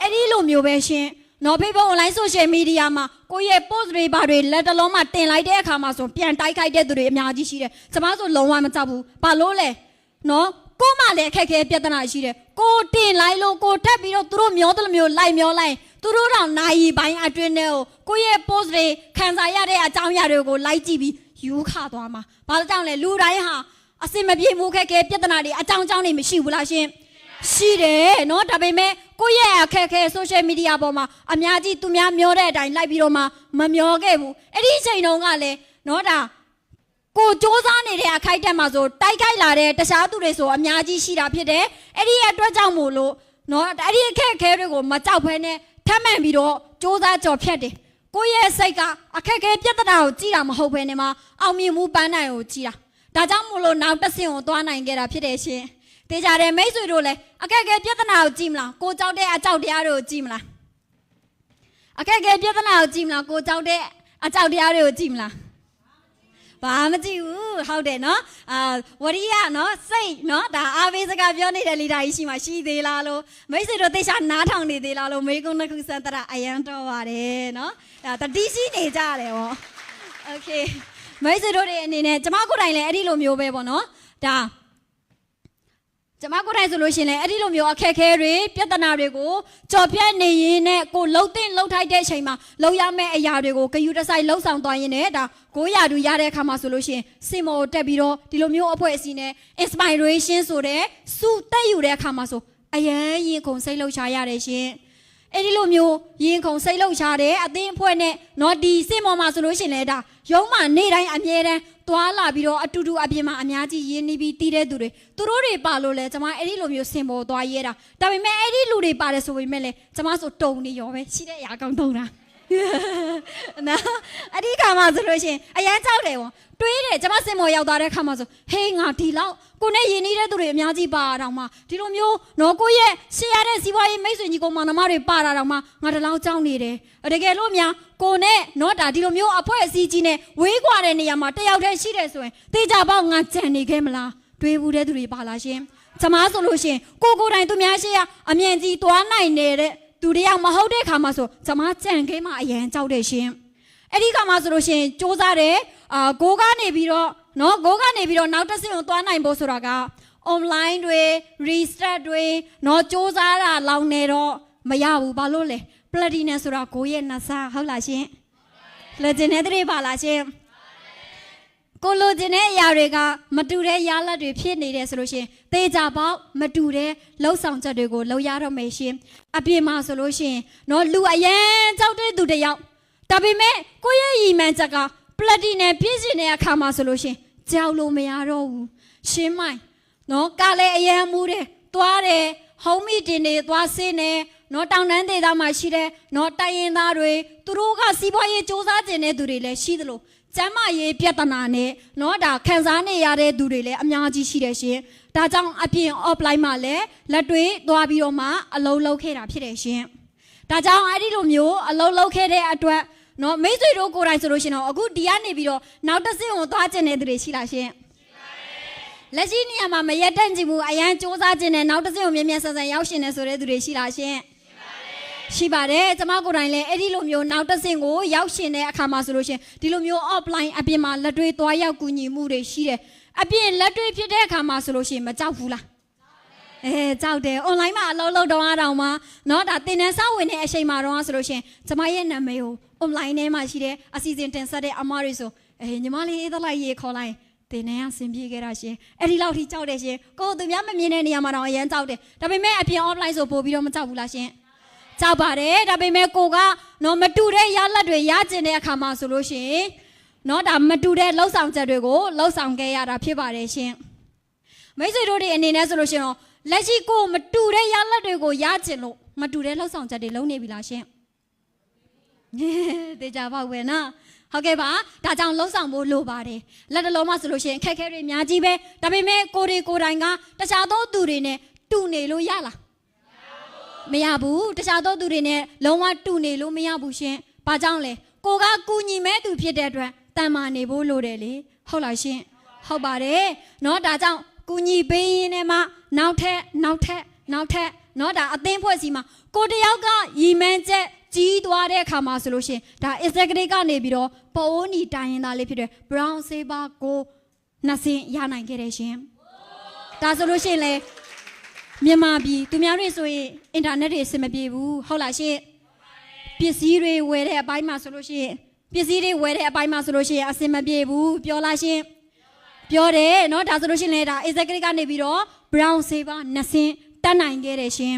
အဲ့ဒီလိုမျိုးပဲရှင်နော် Facebook online social media မှာကိုယ့်ရဲ့ post တွေဘာတွေလက်တလုံးမှာတင်လိုက်တဲ့အခါမှာဆိုပြန်တိုက်ခိုက်တဲ့သူတွေအများကြီးရှိတယ်။ကျွန်မဆိုလုံးဝမကြောက်ဘူး။ဘာလို့လဲ။နော်ကို့မှလည်းအခက်အခဲပြဿနာရှိတယ်။ကိုတင်လိုက်လို့ကိုထက်ပြီးတော့သူတို့မျောတယ်လို့မျိုးလိုက်မျောလိုက် သူတို့တောင်နိုင်ပိုင်းအတွင်းနဲ့ကိုယ့်ရဲ့ post တွေခံစားရတဲ့အကြောင်းအရာတွေကိုလိုက်ကြည့်ပြီးယူခသွားမှာ။ဘာလို့ကြောင့်လဲလူတိုင်းဟာအစင်မပြေမှုခက်ခဲပြဿနာတွေအကြောင်းအကြောင်းတွေမရှိဘူးလားရှင်။ရှိတယ်နော်ဒါပေမဲ့ကိုယ့်ရဲ့အခက်အခဲ social media ပေါ်မှာအများကြီးသူများမျောတဲ့အတိုင်းလိုက်ပြီးတော့မှမမျောခဲ့ဘူးအဲ့ဒီအချိန်တုန်းကလည်းနော်ဒါကိုစ조사နေတဲ့အခိုက်အတန့်မှာဆိုတိုက်ခိုက်လာတဲ့တခြားသူတွေဆိုအများကြီးရှိတာဖြစ်တယ်အဲ့ဒီအတွက်ကြောင့်မို့လို့နော်အဲ့ဒီအခက်အခဲတွေကိုမကြောက်ဘဲနဲ့ ထပ်မံပြီးတော့စ조사ကြော်ဖြတ်တယ်ကိုယ့်ရဲ့စိတ်ကအခက်အခဲပြဿနာကိုကြည့်တာမဟုတ်ဘဲနဲ့မှအောင်မြင်မှုပန်းနိုင်ကိုကြည့်တာဒါကြောင့်မို့လို့နောက်တစ်ဆင့်ကိုသွားနိုင်ခဲ့တာဖြစ်တယ်ရှင်တေချာတယ်မိတ်ဆွေတို့လည်းအခက်အခဲပြဿနာကိုကြည့်မလားကိုကြောက်တဲ့အကြောက်တရားတွေကိုကြည့်မလားအခက်အခဲပြဿနာကိုကြည့်မလားကိုကြောက်တဲ့အကြောက်တရားတွေကိုကြည့်မလား ဘာမကြည့်ဘူးဟုတ်တယ်နော်အာဝရိယနော်စိတ်နော်ဒါအာဘေးစကားပြောနေတဲ့လေဒါကြီးရှိမှရှိသေးလားလို့မိတ်ဆွေတို့သိချာနားထောင်နေသေးလားလို့မေကုန်းတစ်ခုစံတရအယံတော်ပါတယ်နော်ဒါတတိရှိနေကြတယ်ဗောโอเคမိတ်ဆွေတို့တွေအနေနဲ့ကျမကိုယ်တိုင်လည်းအဲ့ဒီလိုမျိုးပဲဗောနော်ဒါ ကျမကိုယ်တိုင်ဆိုလို့ရှရင်လည်းအဲ့ဒီလိုမျိုးအခက်အခဲတွေပြဿနာတွေကိုကြော်ပြတ်နေရင်နဲ့ကိုလှုပ်တဲ့လှုပ်ထိုက်တဲ့အချိန်မှာလှုပ်ရမယ့်အရာတွေကိုဂယူတစိုက်လှုပ်ဆောင်သွားရင်လည်းဒါကိုရာတူရတဲ့အခါမှာဆိုလို့ရှရင်စင်မော်တက်ပြီးတော့ဒီလိုမျိုးအဖွဲ့အစည်းနဲ့ inspiration ဆိုတဲ့စုတက်ယူတဲ့အခါမှာဆိုအရန်ရင်ခုန်စိတ်လှုပ်ရှားရတယ်ရှင် အဲ့ဒီလိုမျိုးရင်ခုန်စိတ်လှုပ်ရှားတဲ့အသင်းအဖွဲ့နဲ့နော်ဒီစင်မော်မှာဆိုလို့ရှရင်လည်းဒါရုံးမှာနေ့တိုင်းအမြဲတမ်းသွားလာပြီးတော့အတူတူအပြင်မှာအများကြီးရင်းနှီးပြီးတည်တဲ့သူတွေသူတို့တွေပါလို့လဲကျွန်မအဲ့ဒီလိုမျိုးစင်ပေါ်သွားရဲတာဒါပေမဲ့အဲ့ဒီလူတွေပါတယ်ဆိုပေမဲ့လဲကျွန်မဆိုတုံနေရောပဲရှိတဲ့အရာကောင်းတုံတာ နော်အဲ့ဒီခါမှဆိုလို့ရှိရင်အရန်ကြောက်တယ်ပေါ့တွေးတယ်ကျွန်မစင်ပေါ်ရောက်သွားတဲ့ခါမှဆိုဟေးငါဒီလောက်ကိုနဲ့ယဉ်နေတဲ့သူတွေအများကြီးပါတာတော့မှဒီလိုမျိုးနော်ကိုရဲ့ရှေ့ရတဲ့စီးပွားရေးမိတ်ဆွေညီကောင်မနမတွေပါတာတော့မှငါတလောက်ကြောက်နေတယ်တကယ်လို့များကိုနဲ့နော်ဒါဒီလိုမျိုးအဖွဲ့အစည်းကြီးနဲ့ဝေးကွာတဲ့နေရာမှာတယောက်တည်းရှိတယ်ဆိုရင်တေချာပေါက်ငါကြံနေခဲ့မလားတွေးဘူးတဲ့သူတွေပါလားရှင်ကျမဆိုလို့ရှိရင်ကိုကိုယ်တိုင်သူများရှိရအမြင်ကြီးသွားနိုင်နေတဲ့ သူတယောက်မဟုတ်တဲ့ခါမှာဆိုကျမကြံခဲမှအရန်ကြောက်တယ်ရှင်အဲ့ဒီခါမှာဆိုလို့ရှိရင်စူးစမ်းတယ်အာကိုကနေပြီးတော့နော်ကိုကနေပြီးတော့နောက်တစ်ဆင့်ကိုသွားနိုင်ဖို့ဆိုတာက online တွေ restart တွေနော်စူးစမ်းတာလောင်းနေတော့မရဘူးဘာလို့လဲ platinum ဆိုတာကိုရဲ့နှစားဟုတ်လားရှင် legend နဲ့တည်းပါလားရှင် ကိုလိုချင်တဲ့အရာတွေကမတူတဲ့ရလဒ်တွေဖြစ်နေတယ်ဆိုလို့ရှရင်သေချာပေါက်မတူတဲ့လှုပ်ဆောင်ချက်တွေကိုလှုပ်ရတော့မယ်ရှင်အပြင်မှာဆိုလို့ရှရင်နော်လူအရန်ကြောက်တဲ့သူတစ်ယောက်ဒါပေမဲ့ကိုယ့်ရဲ့ရည်မှန်းချက်ကပလက်တီနယ်ပြည့်စင်တဲ့အခါမှာဆိုလို့ရှရင်ကြောက်လို့မရတော့ဘူးရှင်းမိုင်နော်ကလည်းအရန်မူးတယ်သွားတယ်ဟုံးမိတင်တွေသွားစင်းတယ်နော်တောင်တန်းဒေသမှာရှိတဲ့နော်တိုင်းရင်သားတွေသူတို့ကစီးပွားရေးစူးစမ်းကျင်တဲ့သူတွေလည်းရှိသလို ကျမ်းမာရေးပြဿနာနဲ့เนาะဒါခံစားနေရတဲ့သူတွေလည်းအများကြီးရှိတယ်ရှင်။ဒါကြောင့်အပြင် offline မှာလည်းလက်တွေသွားပြီးတော့မှအလုံးလုံးခဲ့တာဖြစ်တယ်ရှင်။ဒါကြောင့်အဲ့ဒီလိုမျိုးအလုံးလုံးခဲ့တဲ့အတွက်เนาะမိတ်ဆွေတို့ကိုယ်တိုင်ဆိုလို့ရှင်တော့အခုဒီကနေပြီးတော့နောက်တစ်ဆင့်ကိုသွားကျင်တဲ့သူတွေရှိလားရှင်။လက်ရှိနေရာမှာမရက်တန့်ကြည့်ဘူးအရန်စူးစမ်းခြင်းနဲ့နောက်တစ်ဆင့်ကိုမြင်မြန်ဆန်ဆန်ရောက်ရှင်နေဆိုတဲ့သူတွေရှိလားရှင်။ ရှိပါတယ်ကျမကိုယ်တိုင်လည်းအဲ့ဒီလိုမျိုးနောက်တစ်ဆင့်ကိုရောက်ရှင်တဲ့အခါမှာဆိုလို့ရှင်ဒီလိုမျိုး offline အပြင်မှာလက်တွေ့သွားရောက်ကူညီမှုတွေရှိတယ်အပြင်လက်တွေ့ဖြစ်တဲ့အခါမှာဆိုလို့ရှင်မကြောက်ဘူးလားအဲကြောက်တယ် online မှာအလုပ်လုပ်တော့အတောင်မှเนาะဒါတင်တန်းစောင့်ဝင်တဲ့အချိန်မှာတော့ဆိုလို့ရှင်ကျမရဲ့နာမည်ကို online ထဲမှာရှိတဲ့အစီအစဉ်တင်ဆက်တဲ့အမတွေဆိုအဲညီမလေးအေးသလိုက်ရေခေါ်လိုက်တင်နေရဆင်ပြေခဲ့တာရှင်အဲ့ဒီလောက်ထိကြောက်တယ်ရှင်ကိုယ်သူများမမြင်တဲ့နေရာမှာတော့အရန်ကြောက်တယ်ဒါပေမဲ့အပြင် offline ဆိုပို့ပြီးတော့မကြောက်ဘူးလားရှင် ကြောက်ပါတယ်ဒါပေမဲ့ကိုကနော်မတူတဲ့ရလက်တွေရကျင်တဲ့အခါမှာဆိုလို့ရှိရင်နော်ဒါမတူတဲ့လှုပ်ဆောင်ချက်တွေကိုလှုပ်ဆောင်ခဲ့ရတာဖြစ်ပါတယ်ရှင်မိတ်ဆွေတို့တွေအနေနဲ့ဆိုလို့ရှိရင်တော့လက်ရှိကိုမတူတဲ့ရလက်တွေကိုရကျင်လို့မတူတဲ့လှုပ်ဆောင်ချက်တွေလုံးနေပြီလားရှင်တေချာပေါက်ပဲနော်ဟုတ်ကဲ့ပါဒါကြောင့်လှုပ်ဆောင်ဖို့လိုပါတယ်လက်တလုံးမှဆိုလို့ရှိရင်ခက်ခဲတွေအများကြီးပဲဒါပေမဲ့ကိုတွေကိုယ်တိုင်ကတခြားသောသူတွေနဲ့တူနေလို့ရလား မရဘူးတခြားသောသူတွေနဲ့လုံးဝတူနေလို့မရဘူးရှင်။ဘာကြောင့်လဲ။ကိုကကူညီမဲ့သူဖြစ်တဲ့အတွက်တန်မာနေဖို့လိုတယ်လေ။ဟုတ်လားရှင်။ဟုတ်ပါတယ်။နော်ဒါကြောင့်ကူညီပေးရင်းနဲ့မှနောက်ထပ်နောက်ထပ်နောက်ထပ်နော်ဒါအသင်းဖွဲ့စီမှာကိုတယောက်ကရီမန်းချက်ကြီးသွားတဲ့အခါမှာဆိုလို့ရှင်ဒါ Instagram ကနေပြီးတော့ပိုးနီတိုင်ရင်သားလေးဖြစ်တဲ့ Brown Saber ကိုနှစ်စင်းရနိုင်ခဲ့တယ်ရှင်။ဒါဆိုလို့ရှင်လေမြန်မာပြည်သူများတွေဆိုရင် အင်တာနက်တွေအဆင်မပြေဘူးဟုတ်လားရှင်ပစ္စည်းတွေဝယ်တဲ့အပိုင်းမှာဆိုလို့ရှိရင်ပစ္စည်းတွေဝယ်တဲ့အပိုင်းမှာဆိုလို့ရှိရင်အဆင်မပြေဘူးပြောလားရှင်ပြောတယ်เนาะဒါဆိုလို့ရှိရင်လည်းဒါ executive ကနေပြီးတော့ brown saver နှစ်စင်တတ်နိုင်ခဲ့တယ်ရှင်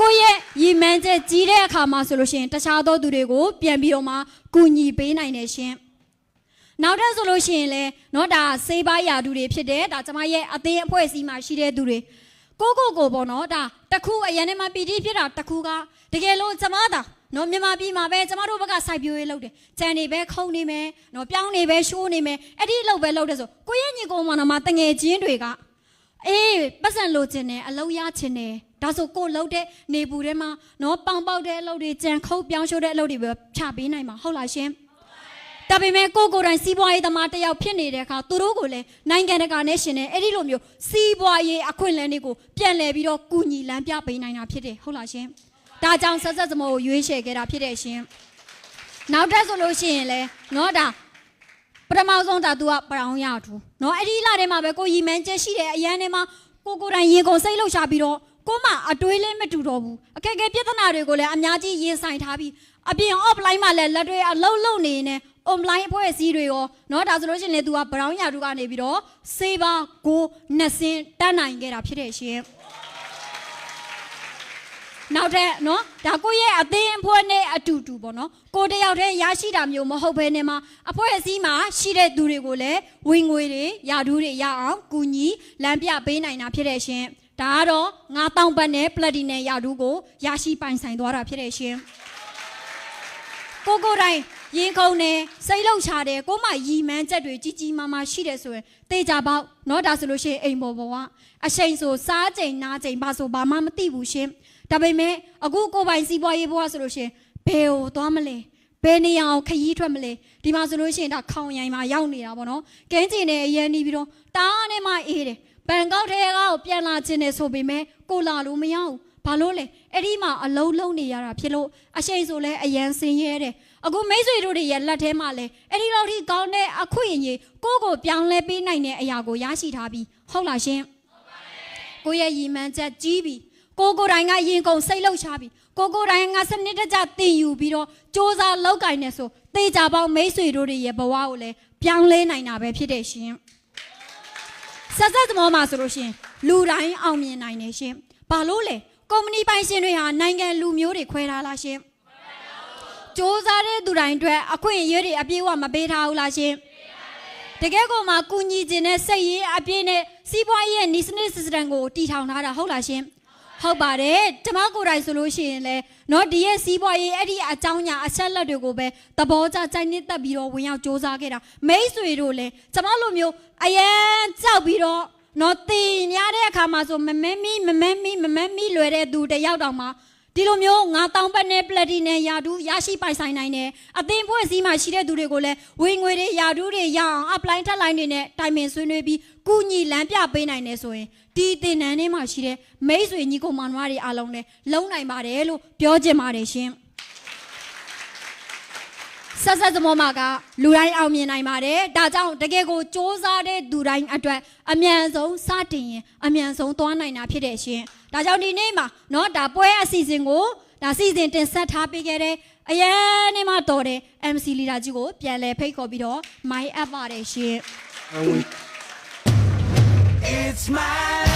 ကိုယ့်ရဲ့ရည်မှန်းချက်ကြီးတဲ့အခါမှာဆိုလို့ရှိရင်တခြားသောသူတွေကိုပြန်ပြီးတော့မှကူညီပေးနိုင်တယ်ရှင်နောက်ထပ်ဆိုလို့ရှိရင်လည်းเนาะဒါစေးပါးရာသူတွေဖြစ်တယ်ဒါကျမရဲ့အသင်းအဖွဲ့အစည်းမှာရှိတဲ့သူတွေ ကိုကိုကိုပေါ့နော်ဒါတစ်ခုအရင်ထဲမှာပီတိဖြစ်တာတစ်ခုကတကယ်လို့ကျမသာနော်မြန်မာပြည်မှာပဲကျမတို့ဘက်ကစိုက်ပျိုးရေးလုပ်တယ်။ကြံနေပဲခုံနေမယ်နော်ပြောင်းနေပဲရှိုးနေမယ်အဲ့ဒီလောက်ပဲလုပ်တယ်ဆိုကိုရဲ့ညီကောင်မတော်မှာတငယ်ချင်းတွေကအေးပတ်စံလိုချင်တယ်အလုံးရချင်တယ်ဒါဆိုကိုလှုပ်တဲ့နေပူထဲမှာနော်ပေါင်ပေါက်တဲ့အလုပ်တွေကြံခုတ်ပြောင်းရှိုးတဲ့အလုပ်တွေပဲဖြပေးနိုင်မှာဟုတ်လားရှင်။ ဒါပေမဲ့ကိုကိုယ်တိုင်စီးပွားရေးသမားတစ်ယောက်ဖြစ်နေတဲ့အခါသူတို့ကိုလည်းနိုင်ငံတကာနဲ့ရှင်နေအဲ့ဒီလိုမျိုးစီးပွားရေးအခွင့်အလမ်းတွေကိုပြန်လည်ပြီးတော့ကူညီလမ်းပြပေးနိုင်တာဖြစ်တယ်ဟုတ်လားရှင်။ဒါကြောင့်ဆက်ဆက်စမောကိုရွေးချယ်ခဲ့တာဖြစ်တဲ့ရှင်။နောက်တက်ဆိုလို့ရှိရင်လည်းနော်ဒါပထမဆုံးဒါသူကပရောင်ရထူနော်အဲ့ဒီလာထဲမှာပဲကိုရီမန်ချက်ရှိတယ်အရန်ထဲမှာကိုကိုယ်တိုင်ရင်ကုန်စိတ်လှုပ်ရှားပြီးတော့ ကိုမအတွေးလေးမတူတော့ဘူးအခက်အခဲပြဿနာတွေကိုလည်းအများကြီးရင်ဆိုင်ထားပြီးအပြင် offline မှာလည်းလက်တွေအလုံးလုံးနေနေ online အဖွဲ့အစည်းတွေရောเนาะဒါဆိုလို့ရှိရင်လေ तू က brown ရာတူကနေပြီးတော့ saver go နှစ်စင်းတက်နိုင်ခဲ့တာဖြစ်တဲ့ရှင်နောက်ထပ်เนาะဒါကိုယ့်ရဲ့အသေးအဖွဲ့နဲ့အတူတူပေါ့เนาะကိုတယောက်တည်းရရှိတာမျိုးမဟုတ်ဘဲနဲ့မှာအဖွဲ့အစည်းမှာရှိတဲ့သူတွေကိုလည်းဝင်ငွေတွေယာဒူးတွေရအောင်ကူညီလမ်းပြပေးနိုင်တာဖြစ်တဲ့ရှင် ဒါကတော့9000ဘတ်နဲ့ platinum ယာဒူးကိုရရှိပိုင်ဆိုင်သွားတာဖြစ်တဲ့ရှင် ကိုကိုယ်တိုင်ရင်ခုန်တယ်စိတ်လှုပ်ရှားတယ်ကိုမရီမန်းချက်တွေကြီးကြီးမားမားရှိတယ်ဆိုရင်တေချာပေါက်เนาะဒါဆိုလို့ရှိရင်အိမ်ပေါ်ပေါ်ကအရှိန်ဆိုစားချိန်နားချိန်ဘာဆိုဘာမှမသိဘူးရှင်ဒါပေမဲ့အခုကိုယ်ပိုင်စီးပွားရေးဘဝဆိုလို့ရှိရင်ဘယ်ကိုသွားမလဲဘယ်နေရာကိုခရီးထွက်မလဲဒီမှာဆိုလို့ရှိရင်ဒါခေါင်ရိုင်မှာရောက်နေတာပေါ့နော်ကင်းကျင်နေအရင်နေပြီးတော့တားနဲ့မှအေးတယ် ဘန်ကောက်ထဲကကိုပြန်လာခြင်းနေဆိုပေမဲ့ကိုလာလို့မရဘူးဘာလို့လဲအဲ့ဒီမှာအလုံးလုံးနေရတာဖြစ်လို့အရှိန်ဆိုလဲအရန်စင်ရဲတယ်အခုမိတ်ဆွေတို့တွေရဲ့လက်ထဲမှာလဲအဲ့ဒီလောက်ထိကောင်းတဲ့အခွင့်အရေးကိုယ့်ကိုပြောင်းလဲပေးနိုင်တဲ့အရာကိုရရှိထားပြီဟုတ်လားရှင်ကိုယ့်ရဲ့ရည်မှန်းချက်ကြီးပြီကိုကိုယ်တိုင်ကရင်ကုန်စိတ်လှုပ်ရှားပြီကိုကိုယ်တိုင်ကစနစ်တကျတင်ယူပြီးတော့စ조사လောက်ကင်နေဆိုတေချာပေါင်းမိတ်ဆွေတို့တွေရဲ့ဘဝကိုလဲပြောင်းလဲနိုင်တာပဲဖြစ်တယ်ရှင် ဆက်ဆက်သမောမှာဆိုလို့ရှရင်လူတိုင်းအောင်မြင်နိုင်တယ်ရှင်။ဘာလို့လဲကုမ္ပဏီပိုင်ရှင်တွေဟာနိုင်ငံလူမျိုးတွေခွဲထားလားရှင်။စ조사တဲ့သူတိုင်းအတွက်အခွင့်အရေးတွေအပြည့်အဝမပေးထားဘူးလားရှင်။တကယ်ကိုမှကုညီခြင်းနဲ့စိတ်ရင်းအပြည့်နဲ့စီးပွားရေးရဲ့နီစနစ်စစတန်ကိုတီထောင်ထားတာဟုတ်လားရှင်။ ဟုတ်ပါတယ်ကျမကိုယ်တိုင်ဆိုလို့ရှိရင်လဲเนาะဒီရဲ့စီးပွားရေးအဲ့ဒီအကြောင်းညာအချက်လက်တွေကိုပဲသဘောကျကြိုက်နှစ်သက်ပြီးတော့ဝင်ရောက်စ조사ခဲ့တာမိတ်ဆွေတို့လဲကျမလိုမျိုးအရန်ကြောက်ပြီးတော့နော်တင်ရတဲ့အခါမှာဆိုမမဲမီမမဲမီမမဲမီလွယ်တဲ့သူတယောက်တောင်မှဒီလိုမျိုး9000ပတ်နဲ့ပလက်တီနဲ့ယာဒူးရရှိပိုင်ဆိုင်နိုင်တယ်အသင်းဖွဲ့စည်းမှာရှိတဲ့သူတွေကိုလည်းဝင်ငွေတွေယာဒူးတွေရအောင် apply ထက်လိုက်တွေနဲ့တိုင်ပင်ဆွေးနွေးပြီးကုညီလမ်းပြပေးနိုင်တယ်ဆိုရင် ဒီတင်နန်းထဲမှာရှိတဲ့မိတ်ဆွေညီကိုမောင်နှမတွေအားလုံးလည်းလုံနိုင်ပါတယ်လို့ပြောချင်ပါတယ်ရှင် ဆက်ဆက်သမောမှာကလူတိုင်းအောင်မြင်နိုင်ပါတယ်။ဒါကြောင့်တကယ်ကိုစ조사တဲ့သူတိုင်းအတွက်အမြန်ဆုံးစတင်ရင်အမြန်ဆုံးသွားနိုင်တာဖြစ်တဲ့ရှင်။ဒါကြောင့်ဒီနေ့မှာเนาะဒါပွဲအစီအစဉ်ကိုဒါစီစဉ်တင်ဆက်ထားပေးခဲ့တဲ့အရန်နေမှာတော်တဲ့ MC လီဒါကြီးကိုပြန်လဲဖိတ်ခေါ်ပြီးတော့ my app ပါတယ်ရှင်။ It's my